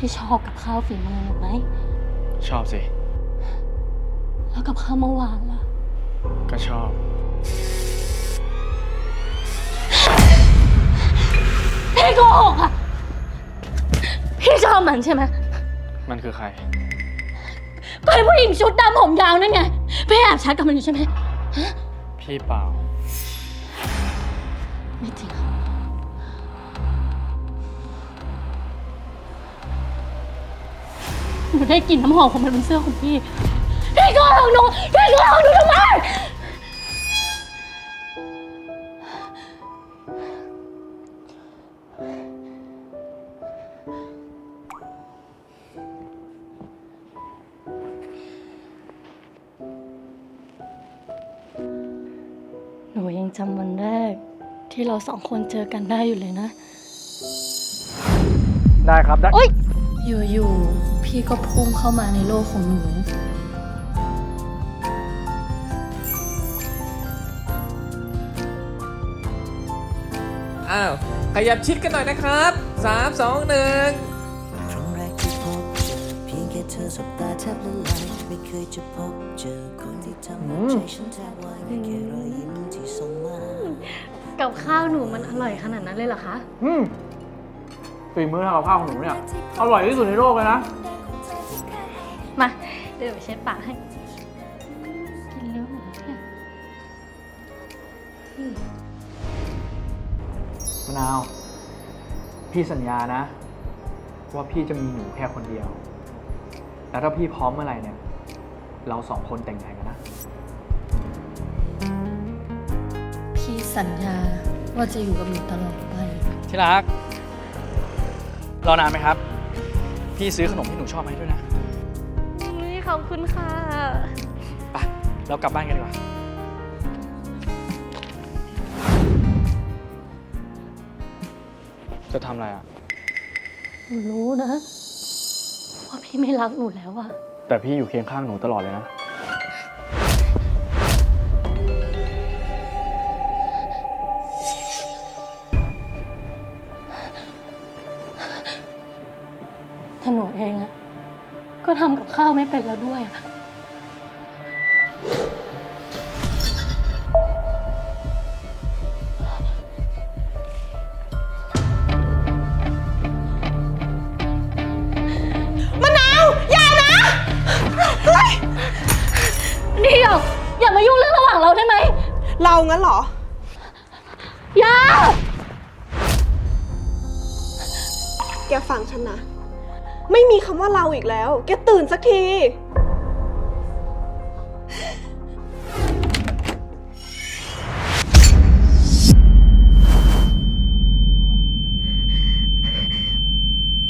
พี่ชอบกับข้าวฝีมือหนูไหม ชอบสิ แล้วกับข้าวเมื่อวานล่ะ ก็ชอบ พี่โกหกอะ พี่ชอบมันใช่ไหม มันคือใคร ก็ไอ้ผู้หญิงชุดดำผมยาวนั่นไง พี่แอบชัดกับมันอยู่ใช่ไหมพี่เปล่า ไม่จริงห นูได้กลิ่นน้ำหอมของมันบนเสื้อของพี่ พี่โกหกหนูพี่โกหกหนูทำไม หนูยังจำวันแรก ที่เราสองคนเจอกันได้อยู่เลยนะ ได้ครับได้โอ๊ย อยู่ๆ พี่ก็พุ่งเข้ามาในโลกของหนู อ้าว ขยับชิดกันหน่อยนะครับ 3 2 1ครั้งแรกที่พบเจอเพียงแค่เธอสบตาแทบละลายไม่เคยจะพบเจอคนที่ทำให้ใจฉันแทบวายแค่รอยยิ้มที่ส่งมา กับข้าวหนูมันอร่อยขนาดนั้นเลยเหรอคะ อืม ฝีมือทำกับข้าวของหนูเนี่ย อร่อยที่สุดในโลกเลยนะ มา เดี๋ยวไปเช็ดปากให้ กินเร็วหน่อยเนี่ยมะนาว พี่สัญญานะ ว่าพี่จะมีหนูแค่คนเดียว แล้วถ้าพี่พร้อมเมื่อไหร่เนี่ย เราสองคนแต่งงานกันนะ พี่สัญญาว่าจะอยู่กับหนูตลอดไป ที่รัก รอนานไหมครับ พี่ซื้อขนมที่หนูชอบมาให้ด้วยนะนี่ขอบคุณค่ะ ไปเรากลับบ้านกันดีกว่า จะทำอะไรอะ หนูรู้นะ ว่าพี่ไม่รักหนูแล้วอะแต่พี่อยู่เคียงข้างหนูตลอดเลยนะ ก็ทำกับข้าวไม่เป็นแล้วด้วยอะมะนาว อย่านะนี่หยกอย่ามายุ่งเรื่องระหว่างเราได้ไหมเรางั้นเหรอ อย่า แกฟังฉันนะ ไม่มีคำว่าเราอีกแล้ว แกตื่นสักที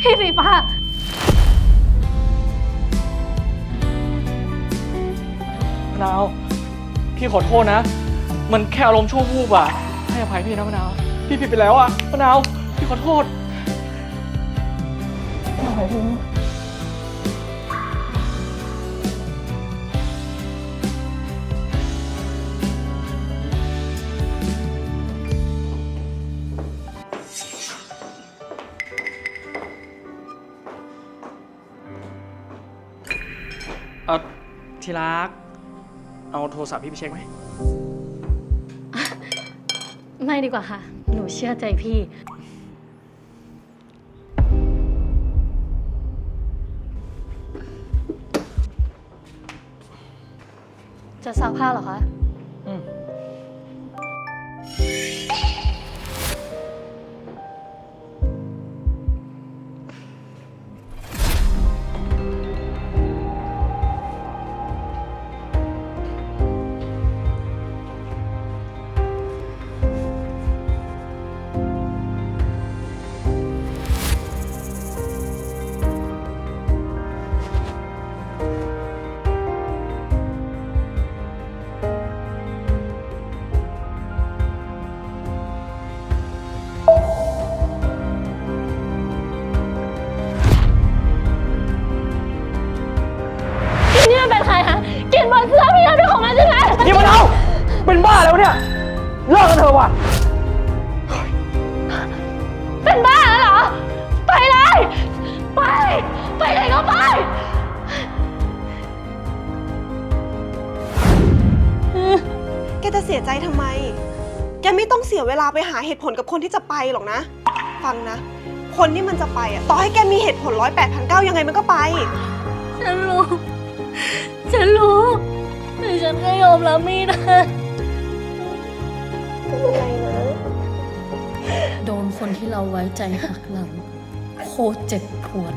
พี่ฟีฟ้า มะนาว พี่ขอโทษนะ มันแค่อารมณ์ชั่ววูบอะให้อภัยพี่นะมะนาว พี่ผิดไปแล้วอะมะนาว พี่ขอโทษ เออที่รัก เอาโทรศัพท์พี่ไปเช็คไหม ไม่ดีกว่าค่ะ หนูเชื่อใจพี่ จะซักผ้าเหรอคะ เป็นบ้าแล้วเนี่ย เลิกกันเถอะว่ะ เป็นบ้าแล้วเหรอ ไปเลย ไป ไปเลยก็ไป แกจะเสียใจทำไม แกไม่ต้องเสียเวลาไปหาเหตุผลกับคนที่จะไปหรอกนะ ฟังนะ คนที่มันจะไปอะต่อให้แกมีเหตุผลร้อยแปดพันเก้ายังไงมันก็ไป ฉันรู้ ฉันรู้ แต่ฉันก็ยอมรับไม่ได้ ไม่เป็นไรนะ โดนคนที่เราไว้ใจหักหลังโคตรเจ็บปวด